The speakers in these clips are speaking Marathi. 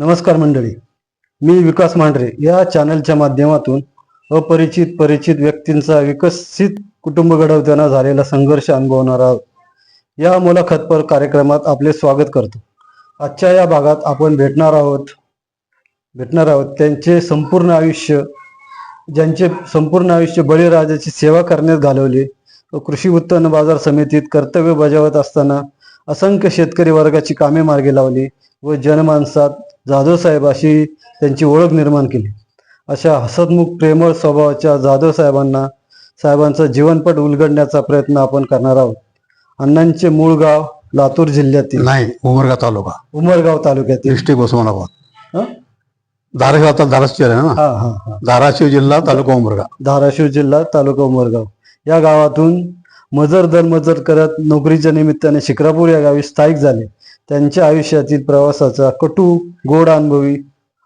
नमस्कार मंडळी. मी विकास मांढरे या चॅनलच्या माध्यमातून अपरिचित परिचित व्यक्तींचा विकसित कुटुंब घडवताना झालेला संघर्ष अनुभवणार आहोत. या मुलाखतपर कार्यक्रमात आपले स्वागत करतो. आजच्या या भागात आपण भेटणार आहोत भेटणार आहोत त्यांचे संपूर्ण आयुष्य ज्यांचे संपूर्ण आयुष्य बळीराजाची सेवा करण्यात घालवले. व कृषी उत्पन्न बाजार समितीत कर्तव्य बजावत असताना असंख्य शेतकरी वर्गाची कामे मार्गी लावली. व जनमानसात जाधव साहेब अशी त्यांची ओळख निर्माण केली. अशा हसतमुख प्रेमळ स्वभावाच्या जाधव साहेबांना साहेबांचा जीवनपट उलगडण्याचा प्रयत्न आपण करणार आहोत. अण्णांचे मूळ गाव लातूर जिल्ह्यातील. नाही उमरगा तालुका. उमरगाव तालुक्यातील. डिस्ट्रिक्ट उस्मानाबाद. हं? धाराशिव आता धाराशिव आहे ना? हा हा हा. धाराशिव जिल्हा तालुका उमरगा. धाराशिव जिल्हा तालुका उमरगाव. या गावातून मजर दर मजर करत नोकरीच्या निमित्ताने शिक्रापूर या गावी स्थायिक झाले. त्यांच्या आयुष्यातील प्रवासाचा कटू गोड अनुभवी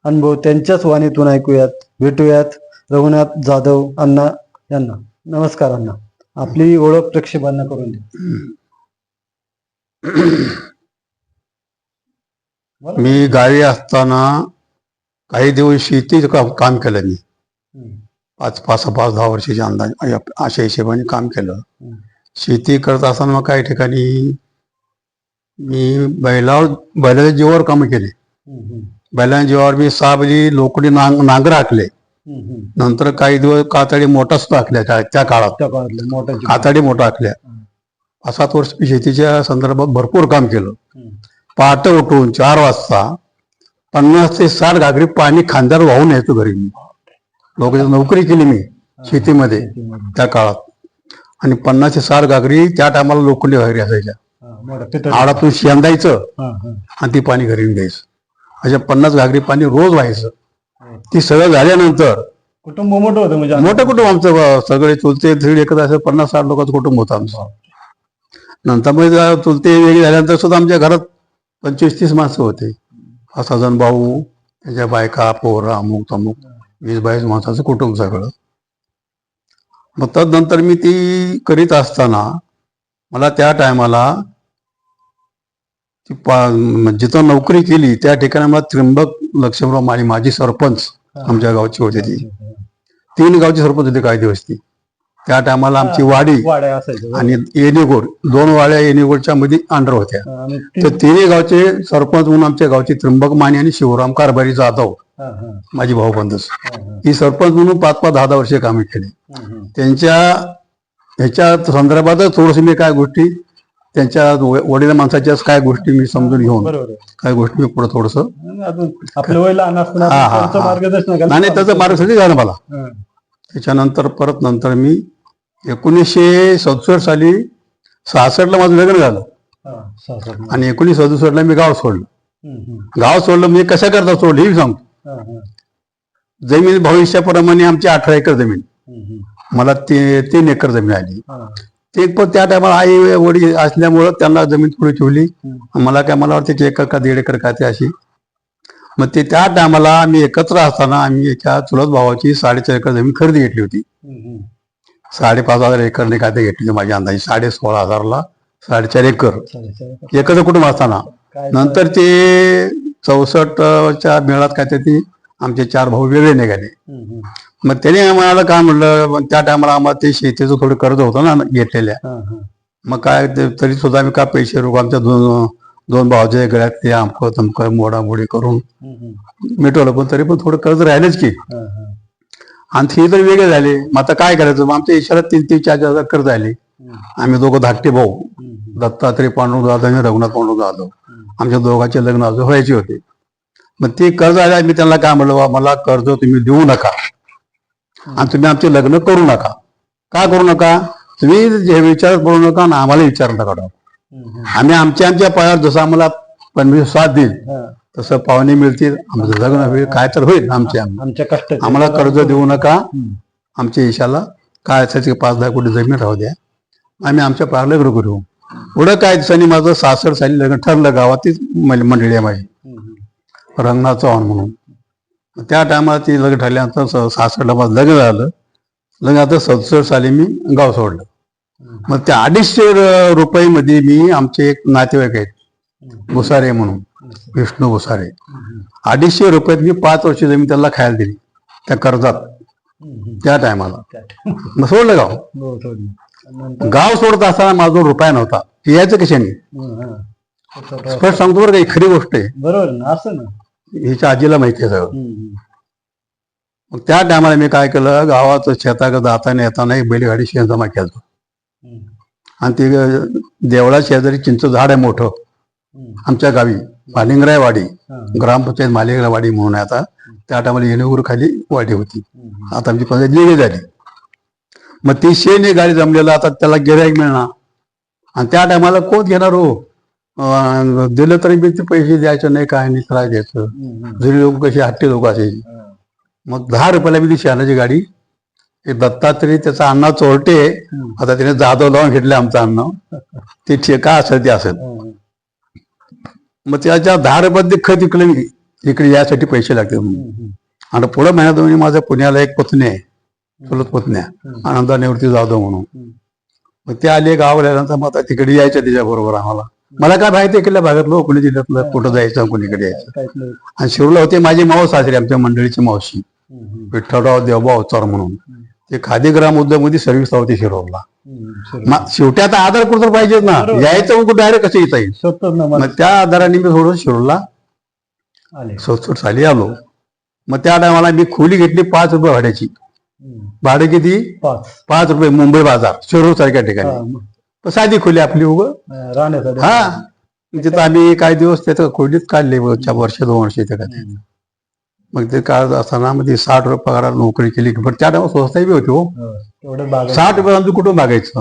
अनुभव त्यांच्याच वाणीतून ऐकूयात. भेटूयात रघुनाथ जाधव अण्णा यांना. नमस्कार अण्णा. आपली ओळख प्रेक्षकांना करून द्या. बोला. मी गावी असताना काही दिवस शेती काम केलं मी पाच पाच पाच दहा वर्षाचे अंदाज अशा- हिशेबाने काम केलं. शेती करत असताना मग काही ठिकाणी मी बैलावर बैलाच्या जीवावर कामं केली. बैलाच्या जीवावर मी सहा बजी लोकडी नांग नांगर हाकले. हम्म. नंतर काही दिवस कातडी मोठा सुद्धा हाकल्या त्या- काळात. कातडी मोठा हाकल्या. हम्म. पाच सात वर्ष मी शेतीच्या संदर्भात भरपूर काम केलं. पहाटे उठून चार वाजता पन्नास ते साठ घागरी पाणी खांद्यावर वाहून यायचो घरी मी. लोकांची नोकरी केली मी शेतीमध्ये शेतीमध्ये. त्या काळात. आणि पन्नास ते साठ घागरी त्या टायमाला लोखंडी घागरी असायच्या. हा, शेंदायचं हा, हा. आणि ती पाणी घरी द्यायचं. अशा पन्नास घागरी पाणी रोज व्हायचं. ती सगळं झाल्यानंतर कुटुंब मोठं होतं म्हणजे मोठं कुटुंब आमचं सगळे चुलते दीड एकत्र असं पन्नास साठ लोकांचं कुटुंब होतं आमचं. नंतर मग चुलते वेगळी झाल्यानंतर सुद्धा आमच्या घरात पंचवीस तीस माणसं होते. सहा जण भाऊ त्याच्या बायका पोरं अमुक तमुक वीस बावीस माणसाचं कुटुंब सगळं. मग तदनंतर मी ती करीत असताना मला त्या टायमाला ती जिथं नोकरी केली त्या ठिकाणी मला त्र्यंबक लक्ष्मणराव माळी माझी सरपंच आमच्या गावची होती ती. तीन गावची सरपंच होते काही दिवस ती. त्या टायमाला आमची वाडी आणि येणीगोड दोन वाड्या येणीगोडच्या मध्ये अंडर होत्या. तर ती- तिन्ही गावचे सरपंच म्हणून आमच्या गावचे त्र्यंबक माने आणि शिवराम कारभारी जाधव माझी भाऊबंधच हा, सरपंच म्हणून पाच पाच दहा दहा वर्षे कामे केली. त्यांच्या ह्याच्या संदर्भातच थोडस मी काय गोष्टी त्यांच्या वडील माणसाच्याच काय गोष्टी मी समजून घेऊन बरोबर आहे. काय गोष्टी मी पुढे थोडस अजून आपलं वय लहान असताना हा, हा, त्यांचं हा. मार्गदर्शन करायला आणि त्याचं मार्गदर्शन झालं मला हा, त्याच्यानंतर परत नंतर मी एकोणीसशे सदुसष्ट साली सहासष्टला माझं लग्न झालं हा. आणि एकोणीस सदुसष्टला मी गाव सोडलं हम्म, हम्म. गाव सोडलं म्हणजे कशा करता सोडलं हे सांगतो हा, हा. जमीन भविष्याप्रमाणे आमची अठरा एकर जमीन हम्म, हम्म. मला ते तीन एकर जमीन आली हा, ते पण त्या टायमाला आई वडील असल्यामुळं त्यांना जमीन थोडी ठेवली. मला काय मला वाटतं एकर का दीड एकर काय ते अशी मग ते त्या टायमाला आम्ही एकत्र असताना आम्ही एका चुलत भावाची साडेचार एकर जमीन खरेदी घेतली होती. साडेपाच हजार एकरने काय ते घेतली माझ्या अंदाजे साडे सोळा हजारला साडेचार एकर. एकत्र कुटुंब असताना नंतर ते चौसष्टच्या मेळात काय ते ती आमचे चार भाऊ वेगळे निघाले. मग त्याने आम्हाला काय म्हणलं मग त्या टायमाला आम्हाला ते शेतीचं थोडं कर्ज होतं ना घेतलेल्या. मग काय ते तरी सुद्धा आम्ही काय पैसे रोग आमच्या दोन दोन भावाच्या गळ्यात ते आमकं तमकं मोडामोडी करून. मिटवलं पण तरी पण थोडं कर्ज राहिलंच की. आणि ते तर वेगळे झाले. मग आता काय करायचं? मग आमच्या इशाऱ्यात तीन तीन चार चार हजार कर्ज आले. आम्ही दोघं धाकटे भाऊ. दत्तात्रय पांडुरंग जाधव आणि रघुनाथ पांडुरंग जाधव. आमच्या दोघांचे लग्न अजून व्हायचे होते. मग ते कर्ज आले मी त्यांना काय म्हणलं बा मला कर्ज तुम्ही देऊ नका. आणि तुम्ही आमचे लग्न करू नका. का करू नका? तुम्ही जे विचार करू नका आणि आम्हाला विचार नका. आम्ही आमच्या आमच्या पायावर जसं आम्हाला परमेश्वर साथ देईल. तसं पाहुणे मिळतील आमचं लग्न होईल काय तर होईल आमचे आम- आमच्या कष्टाचे. आम्हाला कर्ज देऊ नका. आमच्या ईशाला काय असायचं पाच दहा कोटी जमीन राहू द्या. आम्ही आमच्या पायावर लग्न करू. पुढं काय दिवसांनी माझं सासर साली लग्न ठरलं गावातच मंडळी आहे माझी. चव्हाण म्हणून. त्या टायमाला ती लग्न ठरल्यानंतर सासरला माझं लग्न झालं. लग्न आता सदुसष्ट साली मी गाव सोडलं. मग त्या अडीचशे रुपयामध्ये मी आमचे एक नातेवाईक आहेत. भुसारे म्हणून विष्णू भुसारे. अडीचशे रुपयात मी पाच वर्ष जमीन त्याला खायला दिली त्या कर्जात. त्या टायमाला. मग सोडलं गाव. गाव सोडत असताना माझा रुपया नव्हता. यायचं कशाने? स्पष्ट सांगतो बरं का ही खरी गोष्ट आहे. बरोबर ना असं ना. हिच्या आजीला माहिती आहे सगळं. मग त्या टायमाला मी काय केलं गावात शेताकडे जाताना येताना एक बैलगाडी शेण जमा केलं आणि ते देवळा शेजारी चिंच झाड आहे मोठं. आमच्या गावी मालिंगराय वाडी हं, ग्रामपंचायत मालिंगराय वाडी म्हणून आता. त्या टायमाला येणेगुरू खाली वाडी होती. आता आमची पंचायत लिहिली झाली मग ती शेण गाडी जमलेलं आता त्याला गिराईक मिळणार. आणि त्या टायमाला कोण घेणार हो? दिलं तरी बी ते पैसे द्यायचं नाही काय नाही त्रास द्यायचं. जुनी लोक कशी हट्टी लोक असायची. मग दहा रुपयाला मी ती शहाणाची गाडी एक दत्तात्रय त्याचा अण्णा चोरटे. आता त्याने जाधव लावून घेतले आमचं अन्न ते ठेका असेल ते असेल मग त्याच्या दहा रुपयात ते खत विकलं मी इकडे यासाठी पैसे लागते म्हणून. आणि पुढे महिन्यात म्हणजे माझ्या पुण्याला एक पत्नी आहे चुलत पत्न्या हं. आनंदा निवृत्ती जाधव म्हणून. मग ते आले गावाला मग आता तिकडे यायच्या तिच्या बरोबर आम्हाला मला काय माहिती इकडल्या भागातलं कोणी जिल्ह्यातलं कुठं जायचं कोणीकडे यायचं. आणि शिरूरला होते माझी मावस सासरी आमच्या मंडळीची मावशी. विठ्ठलराव देवबा अवचार म्हणून. ते खादी ग्राम उद्योगमध्ये सर्व्हिस होती. मग शेवटी आता आधार कुठं पाहिजेच ना. यायचं डायरेक्ट कसं येता येईल? मग त्या आधाराने मी थोडं शिरोरला आले. सोटसोट साली आलो. मग त्या टायमाला मी खोली घेतली पाच रुपये भाड्याची. भाडे किती? पाच. रुपये मुंबई बाजार शिरूर सारख्या ठिकाणी. साधी खोली आपली उग राहण्यासाठी हा. तिथं आम्ही काही दिवस त्याचं खोलीत काढले वर्ष दोन वर्ष त्या. मग ते काढत असताना मग ती साठ रुपये पगाराला नोकरी केली. पण त्या टायमा स्वस्ताही बी होती हो. हो, साठ रुपये आमचं कुठून मागायचं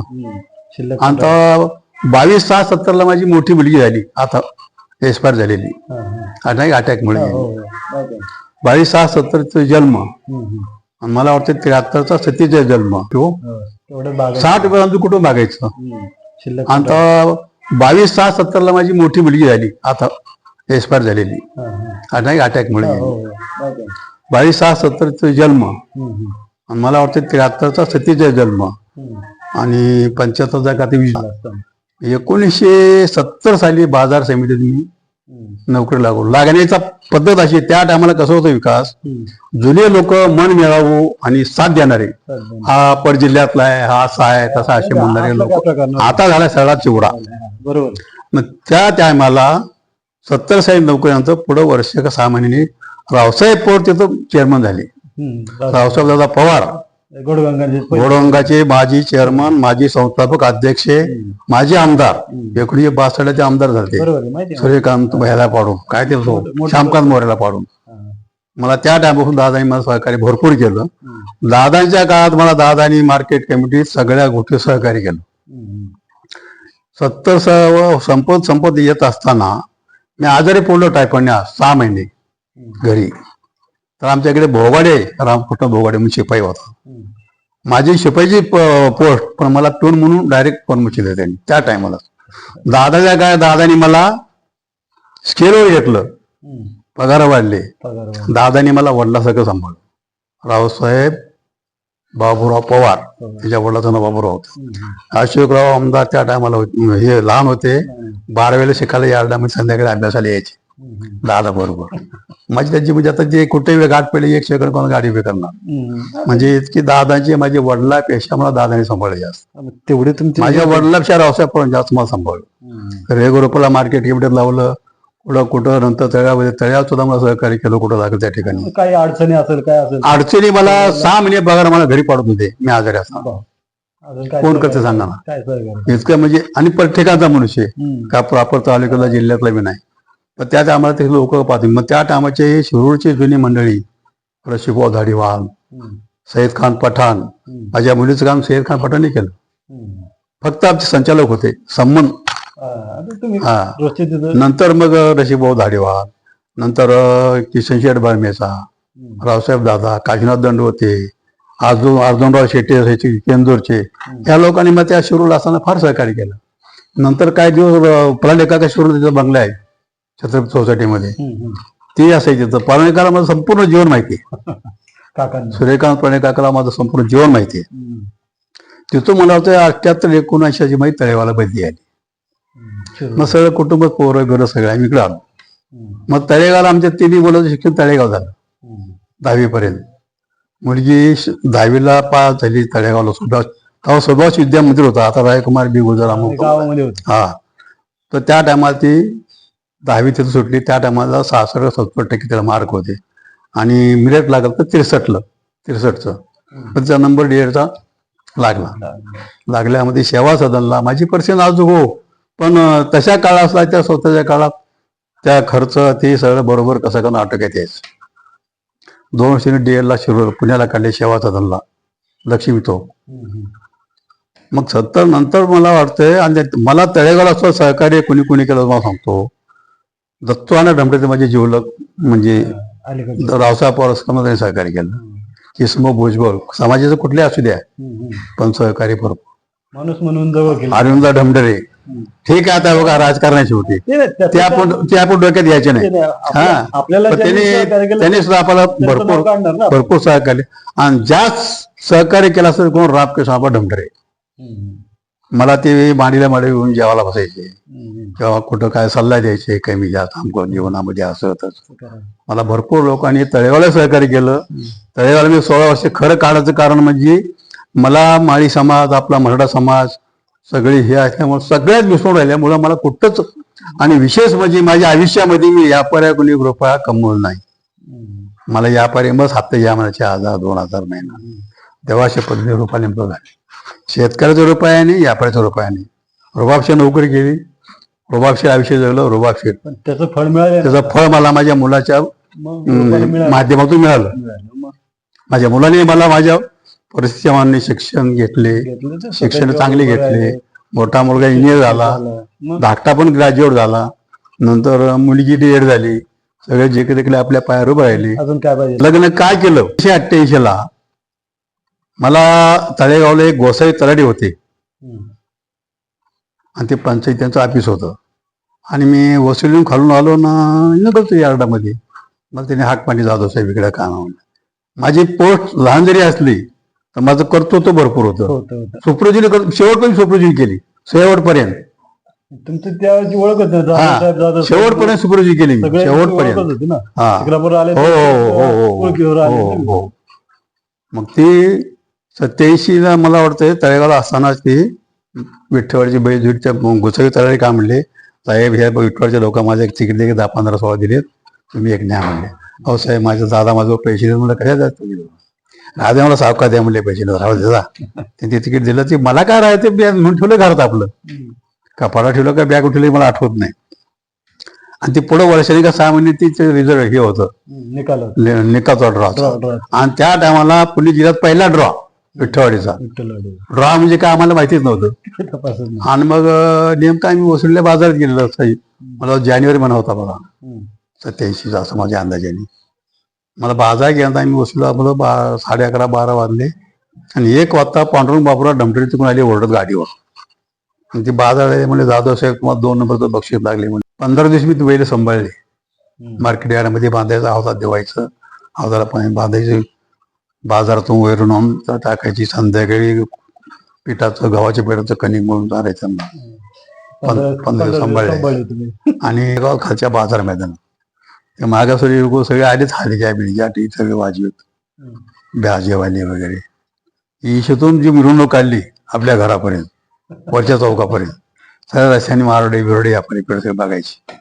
आता बावीस सहा सत्तरला माझी मोठी मुलगी झाली. आता एक्सपायर झालेली. हा, हा. अटॅक अटॅकमुळे हो. हो. बावीस सहा सत्तरचा जन्म. आणि मला वाटतं त्र्याहत्तरचा सतीचा जन्म. तो बागा साठ आमचं कुठून मागायचं हं. शिल्लक आता बावीस सहा सत्तरला माझी मोठी मुलगी झाली आता एक्सपायर झालेली हा, हा. अटॅक अटॅकमुळे हो. हो. बावीस सहा सत्तरचा जन्म. आणि मला वाटतं त्र्याहत्तरचा सतीचा जन्म. आणि पंच्याहत्तरचा का ते. एकोणीसशे सत्तर साली बाजार समितीत मी. नोकरी लागू लागण्याचा पद्धत अशी त्या टायमाला कसं होतं विकास. जुने लोक मन मिळावं आणि साथ देणारे. हा पड जिल्ह्यातला आहे हा असा आहे तसा असे म्हणणारे लोक. आता झाला सगळा चिवडा बरोबर मग त्या टायमाला सत्तर साली नोकऱ्यांचं पुढं वर्ष का सहा महिन्यांनी रावसाहेब पवार तिथं चेअरमन झाले. रावसाहेब दादा पवार गोडवंगाचे माजी चेअरमन माजी संस्थापक अध्यक्ष हं. माजी आमदार हं. एकोणीशे बासष्टचे आमदार झाले सूर्यकांत ह्याला पाडून काय ते मोठं- श्यामकांत मोरेला पाडून हा. मला त्या टायमापासून दादानी मला सहकार्य भरपूर केलं हं. दादांच्या काळात मला दादानी मार्केट कमिटीत सगळ्या गोष्टी सहकार्य केलं हं. सत्तर संपत संपत येत असताना मी आजारी पडलो टायफॉइडने सहा महिने हं. घरी तर आमच्याकडे भोगाडे रामकृष्ण भोगाडे म्हणून शिपाई होता. माझी शिपाईची पोस्ट पण मला टोन म्हणून डायरेक्ट परमिशन त्यांनी त्या टायमाला दादाच्या काय दादानी मला स्केलवर घेतलं. पगार वाढले. दादानी मला वडिलासारखं सांभाळलं रावसाहेब बाबूराव पवार. त्याच्या वडिलाचं नाव बाबूराव होतं. अशोकराव आमदार त्या टायमाला हे लहान होते. बारावीला शिकायला यार्डामध्ये संध्याकाळी अभ्यासाला यायचे. दादा बरोबर. माझी त्यांची म्हणजे आता जे कुठेही गाठ पडली एक सेकंड कोण गाडी उभी करणार. म्हणजे इतकी दादाची माझ्या वडिलापेक्षा मला दादाने सांभाळले जास्त. तेवढे तुमचे माझ्या वडिलापेक्षा रावसाहेब पण जास्त मला सांभाळलं. रेगोरोपला मार्केट किमतीत लावलं कुठं कुठं नंतर तळ्यामध्ये तळ्यात सुद्धा मला सहकार्य केलं कुठं लागलं त्या ठिकाणी. काही अडचणी असेल काय असेल? अडचणी मला सहा महिने पगार मला घरी पाडत होते मी आजारी असताना. कोण? करते सांगा ना? इतकं म्हणजे आणि प्रत्येकाचा मनुष्य. का प्रॉपर तालुक्याला जिल्ह्यातला बी नाही. पण त्या टायमाला ते लोक पाहतील मग त्या टायमाचे शिरूरची जुनी मंडळी रशिबा धाडीवाल. सईद खान पठाण. माझ्या मुलीचं काम सईद खान पठाणने केलं. फक्त आमचे संचालक होते संबंध हा, नंतर मग रशिभाऊ धाडीवाल नंतर किशन शेठ बारमेचा. रावसाहेब दादा काशीनाथ दंड होते अर्जुन अर्जुनराव शेट्टी असायचे केंदूरचे. या लोकांनी मग त्या शिरूरला असताना फार सहकार्य केलं नंतर काय दिवस का शिरूर तिथं बंगला आहे छत्रपती सोसायटीमध्ये. ते असायचे. तर पलांडेकाला माझं संपूर्ण जीवन माहिती आहे. सूर्यकांत पलांडेकाला माझं संपूर्ण जीवन माहिती आहे. तिथून मला वाटतं अठ्याहत्तर एकोणऐंशी माहिती तळेवाला बदली आली. मग सगळं कुटुंब पोरं बिरं सगळं आम्ही इकडे आलो. मग तळेगावला आमच्या तिन्ही मुलाचं शिक्षण तळेगाव झालं. दहावीपर्यंत. मुलगी दहावीला पास झाली तळेगावला. सुभाष तेव्हा सुभाष विद्या मंदिर होता. आता रायकुमार बी गुजर आणि अमुक गावामध्ये होते. हा. तर त्या टायमाला ती दहावी तिथं सुटली त्या टायमाला सहासष्ट सत्तर टक्के त्याला मार्क होते. आणि मिरिट लागलं तर त्रेसष्टला त्रेसष्टचं. पण त्याचा नंबर डीएडचा लागला. लागल्यामध्ये सेवा सदनला माझी पर्सेंट अजून हो. पण तशा काळातला त्या स्वतःच्या काळात त्या खर्च ते सगळं बरोबर कसं करून आटोक्यात यायचं दोन वर्षांनी डीएडला शिरूर पुण्याला काढले सेवा सदनला लक्ष्मी तो. मग सत्तर नंतर मला वाटतंय आणि मला तळेगाव असं सहकार्य कोणी कोणी केलं मला सांगतो. दत्तू आणि ढमटेचे माझे जीवलक म्हणजे रावसाहेब पवार त्यांनी सहकार्य केलं. किस्म भुजबळ समाजाचं कुठले असू द्या. पण सहकार्य भरपूर माणूस म्हणून जवळ अरविंद ढमडरे हम्म. ठीक आहे आता बघा राजकारणाची होती. ते ते आपण ते आपण डोक्यात घ्यायचे ते नाही हा. आपल्याला त्यांनी त्यांनी सुद्धा आपल्याला भरपूर भरपूर सहकार्य आणि जास्त सहकार्य केलं असेल कोण? के साबा ढमडरे. मला ते मांडीला माडी घेऊन जेवायला बसायचे. किंवा कुठं काय सल्ला द्यायचे कमी जास्त आमचं जीवनामध्ये असं होतं करा. मला भरपूर लोकांनी तळेवाला सहकार्य केलं. तळेवाला मी सोळा वर्ष खरं काढायचं कारण म्हणजे मला माळी समाज आपला मराठा समाज सगळे हे असल्यामुळे सगळ्यात मिसळून राहिल्यामुळं मला कुठंच आणि विशेष म्हणजे माझ्या आयुष्यामध्ये मी यापर्या कोणी रुपया कमवलं नाही. मला यापर्य मग हप्ते या महिन्याचे हजार दोन हजार महिना. तेव्हाशे पद्धती रुपया नेमकं झाले. शेतकऱ्याचा रुपयाने यापर्याचा रुपयाने रुबाबशी नोकरी केली रुबाबशी आयुष्य जगलं रुबाबशी पण. त्याचं फळ मिळालं. त्याचं फळ मला माझ्या मुलाच्या. माध्यमातून मिळालं. माझ्या मुलाने मला माझ्या परिस्थितीमानाने शिक्षण घेतले. शिक्षण चांगले घेतले. मोठा मुलगा इंजिनियर झाला धाकटा पण ग्रॅज्युएट झाला. नंतर मुलगी डीएड झाली. सगळे जे काही देखील आपल्या पायावर उभं राहिले. अजून काय पाहिजे? लग्न काय केलं? अठ्ठ्याऐंशी ला मला तळेगावला एक गोसाई तलाडी होते. आणि ते पंचायत त्यांचं ऑफिस होतं. आणि मी वसुलीहून खालून आलो ना नकळतो यार्डामध्ये. मला त्याने हाक पाणी जाधव साहेब इकडे कामावर माझी पोस्ट लहान जरी असली तर माझं कर्तृत्व भरपूर होतं. सुप्रजीने शेवटपर्यंत सुप्रजी केली. शेवटपर्यंत. तुमचं त्यावेळेची ओळख होती ना, जाधव. साहेब, जाधव साहेब. शेवटपर्यंत सुप्रजी केली ओळखच शेवटपर्यंत. हा. हो हो हो. हो. मग ती सत्याऐंशी ला मला वाटतं तळेगावला असतानाच ती विठ्ठवाडीची बैजूटच्या गुसळी तळारी का म्हणले? साहेब ह्या विठ्ठवाडच्या लोक माझ्या एक तिकीट दे दहा पंधरा सोळा दिलेत. तुम्ही एक न्या म्हणले. अहो साहेब माझा दादा माझं पैसे देऊन मला कशा जात तुम्ही दादा मला सावकार द्या म्हणले पैसे. राहू दे जा. त्यांनी ते तिकीट दिलं. ते मला काय राहते बॅग म्हणून ठेवलं घरात आपलं. कपाडा ठेवलं का बॅग उठवली मला आठवत नाही. आणि ते पुढं वर्षाने का सहा महिने तीच रिझल्ट हे होतं. निकाल नि- निकालचा ड्रॉ ड्रॉ ड्रॉ आणि त्या टायमाला पुणे जिल्ह्यात पहिला ड्रॉ विठ्ठवाडीचा विठ्ठल वाडी. ड्रॉ म्हणजे काय आम्हाला माहितीच नव्हतं. तपासत नाही. आणि मग अं, नेमकं आम्ही वसुलीला बाजारात गेलेलो साई मला जानेवारी महिना होता बघा. हम्म. सत्याऐंशीचा असं माझ्या अंदाजाने. मला बाजार गेला आम्ही वसुलीला मला बा साडे अकरा बारा वाजले. आणि एक वाजता पांडुरंग बाबूराव डमटरी तिकडून आले ओरडत गाडीवर. आणि ती बाजार आले म्हणजे जाधव साहेब तुम्हाला दोन नंबरचं बक्षीस लागले म्हणजे पंधरा दिवस मी वेळे सांभाळले. हम्म. मार्केट यार्डमध्ये बांधायचं हौदात देवायचं. हौदाला पाणी बांधायचं. बाजारातून वैरून आणून टाकायची. संध्याकाळी पिठाचं गव्हाच्या पिठाचं कणिक म्हणून त्यांना. पंधरा- पंधरा दिवस सांभाळले. आणि गाव खालच्या बाजार मैदान ते मागासरी लोक सगळे आलेच हालीच्या बिडीच्या टी सगळे वाजवत. हम्म. ब्याजेवाले वगैरे ईशतून जी मिरवणूक काढली आपल्या घरापर्यंत वरच्या चौकापर्यंत सगळ्या रस्त्याने मारडे बिरडे आपण इकडे सगळे बघायची.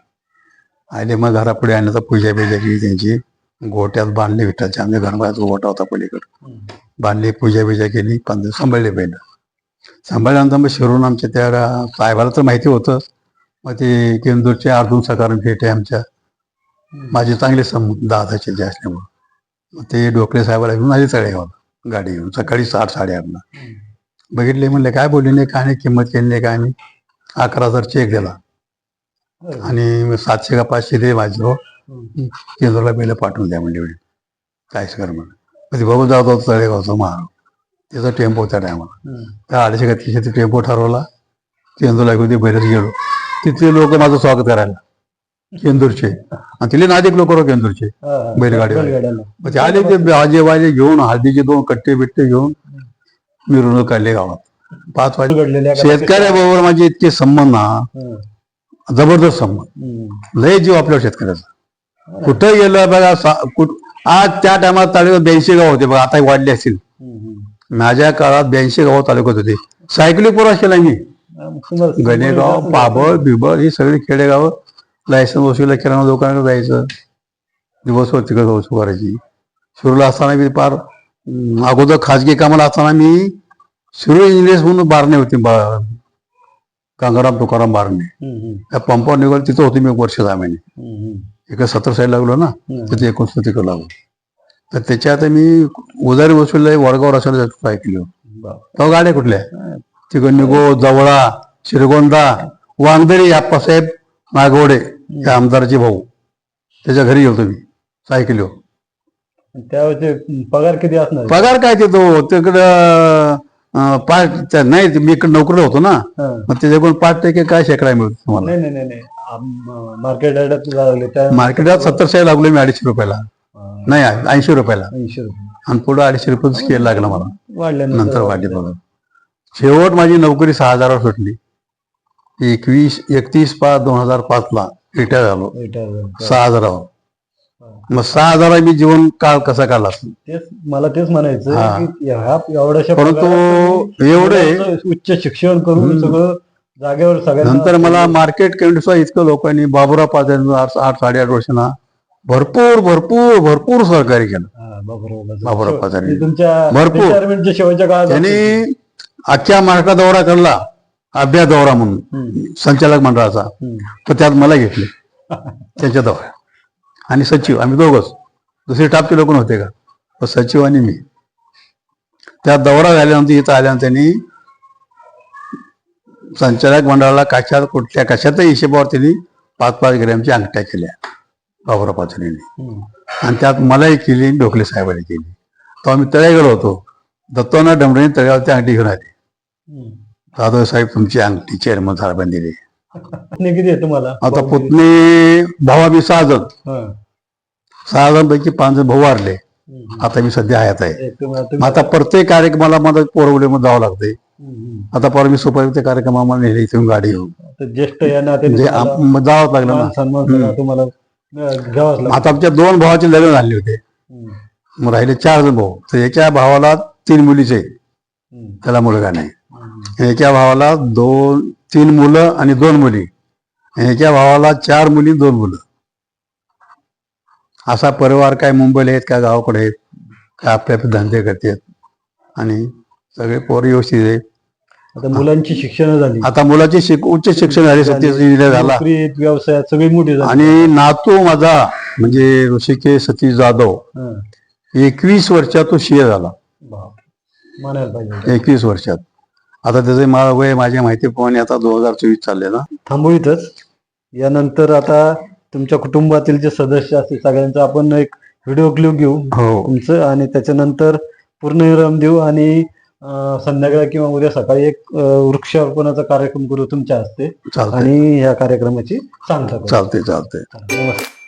आले मग घरापुढे आणण्याचा पूजा बिजा केली त्यांची. गोट्यात बांधले विठ्ठलच्या आमच्या घरबाचा गोटा होता पलीकडे. बांधली पूजा बिजा केली पंधरा सांभाळले पहिलं. सांभाळल्यानंतर मग शिरून आमच्या त्या साहेबाला तर माहिती होतं. मग ते केंदूरचे अर्जुन सकाराम भेटे आमच्या. माझे चांगले सम दादाचे जे असल्यामुळं. मग ते डोकळे साहेबाला घेऊन आले तळेगावला गाडी घेऊन. सकाळी साठ साडेआठला. बघितले म्हणले काय बोलले नाही काय नाही किंमत केली नाही काय नाही. अकरा हजार चेक दिला. आणि सातशे का पाचशे दे माझ्याजवळ हम्म. केंद्राला पहिलं पाठवून द्या म्हणजे काहीच कर म्हणून मग ते बघू जात होतं तळेगावचा महाराज त्याचा टेम्पो त्या टायमाला. त्या अडीचशे का तीनशे ते टेम्पो ठरवला. केंदूरला घेऊन ते बैलच गेलो. तिथले लोक माझं स्वागत करायला. केंदूरचे आणि तिथले नादिक लोक केंदूरचे हा, हा. बैलगाडीवर. बैलगाड्याला. मग ते आले ते बाजे वाजे घेऊन हळदीचे दोन कट्टे बिट्टे घेऊन मिरवणूक काढले गावात. पाच वाजे शेतकऱ्याबरोबर माझे इतके संबंध ना. जबरदस्त संबंध. लय जीव आपल्या शेतकऱ्याचा. कुठं गेलं बघा आज त्या टायमात तालुक्यात ब्याऐंशी गाव होते बघा आता वाढले असतील. माझ्या काळात ब्याऐंशी गाव तालुक्यात होते. सायकली पुरा केला मी गणेगाव पाबळ बिबळ ही सगळी खेडेगाव. लायसन वसुलीला किराणा दुकानात जायचं. दिवसभर तिकडे वसूल करायची. शिरूरला असताना मी फार अगोदर खाजगी कामाला असताना मी शिरूर इंजिनियर्स म्हणून बारणे होते गंगाराम तुकाराम बारणे. त्या पंपावर निघाल तिथं होते मी एक वर्ष दहा महिने. एका सत्तर साईड लागलो ना. तिथे एकोणीस तिकडे लागलो. तर त्याच्यात मी उदारी वसुलीला वडगाव रसायला ट्राय केली. तो गाड्या कुठल्या? तिकडे निगो जवळा शिरगोंदा वांगदरी आप्पासाहेब नागवडे हे आमदाराचे भाऊ. त्याच्या घरी गेलो मी सायकलीवर त्यावेळी ते पगार किती असणार? पगार काय ते तो तिकडं पाच त्या- नाही मी इकडे नोकरीला होतो ना. मग त्याच्याकडून पाच टक्के काय शेकडा मिळतो तुम्हाला? नाही नाही नाही. मार्केट यार्डात लागले त्या मार्केटात सत्तर साई लागलो मी अडीचशे रुपयाला. नाही ऐंशी रुपयाला. ऐंशी रुपये. आणि पुढे अडीचशे रुपये स्केल लागला मला. वाढल्यानंतर. नंतर वाढले पगार शेवट माझी नोकरी सहा हजारावर सुटली. एकवीस एकतीस पाच दोन हजार पाच ला रिटायर झालो झाले. सहा हजारावर. मग सहा हजार मी जीवन काळ कसा काढला? असेल? तेच मला तेच म्हणायचं हा. की ह्या एवढ्याशा परंतु पगारात तुम्ही एवढे उच्च शिक्षण करून. सगळं जागेवर सगळ्यांना नंतर मला मार्केट कमिटीचा इतकं लोकांनी बाबुराव पाजांनी आठ आठ साडेआठ वर्षांना भरपूर भरपूर भरपूर सहकार्य केलं. बाबूराव तुमच्या भरपूर. शेवटच्या काळात त्यांनी अख्ख्या महाराष्ट्रात दौरा करला. अभ्यास दौरा म्हणून. संचालक मंडळाचा. तर त्यात मला घेतले. त्यांच्या दौऱ्या आणि सचिव आम्ही दोघच. दुसरे टापचे लोक नव्हते का? तर सचिव आणि मी. त्या दौरा झाल्यानंतर इथं आल्यानंतर त्यांनी संचालक मंडळाला कशात कुठल्या कशातही हिशेबावर त्यांनी पाच पाच ग्रॅमच्या अंगठ्या केल्या बाबुराव हम्म. आणि त्यात मलाही केली ढोकले साहेबांनी केली तेव्हा आम्ही तळ्या गेलो होतो दत्तोना डमडीने तळ्यावरती अंगठी घेऊन आली. जाधव साहेब तुमची अंगठी चेअरमन साहेबांनी दिली किती तुम्हाला आता? पुतणे भावा मी सहा जण. सहा जणांपैकी पाच जण भाऊ वारले. आता मी सध्या हयात आहे. आता प्रत्येक कार्यक्रमाला मला पोरवलीमध्ये जावं हम्म. आता परवा मी सुपारीच्या कार्यक्रमाला नेले इथून गाडी आता ज्येष्ठ म्हणजे जावंच लागलं ना. तुम्हाला लागतो. आता आमच्या दोन भावाचे लग्न झाले होते. मग राहिले चार जण भाऊ. तर एका भावाला तीन मुलीचे. त्याला मुलगा नाही. एका भावाला दोन तीन मुलं आणि दोन मुली. एका भावाला चार मुली दोन मुलं. असा परिवार काय मुंबईला आहेत काय गावाकडे आहेत काय आपले आपले धंदे करतात आणि सगळे पोर व्यवस्थित आहेत. आता मुलांची शिक्षण झाली. आता मुलाचे शिक उच्च शिक्षण झाले इंजिनियर झाला. नोकरीत व्यवसायात सगळी मोठी झाली. आणि नातू माझा म्हणजे ऋषिकेश सतीश जाधव हा. एकवीस वर्षात तो शिय झाला. बाप. म्हणायला पाहिजे एकवीस वर्षात. आता त्याचे मा वय माझ्या माहितीप्रमाणे आता दोन हजार चोवीस चालले ना. थांबू इथंच. यानंतर आता तुमच्या कुटुंबातील जे सदस्य असतील सगळ्यांचा आपण एक व्हिडिओ क्लिप घेऊ. हो. तुमचं आणि त्याच्यानंतर पूर्णविराम देऊ आणि संध्याकाळी किंवा उद्या सकाळी एक वृक्षारोपणाचा कार्यक्रम करू तुमच्या हस्ते. आणि या कार्यक्रमाची सांगता. चालते चालते नमस्कार.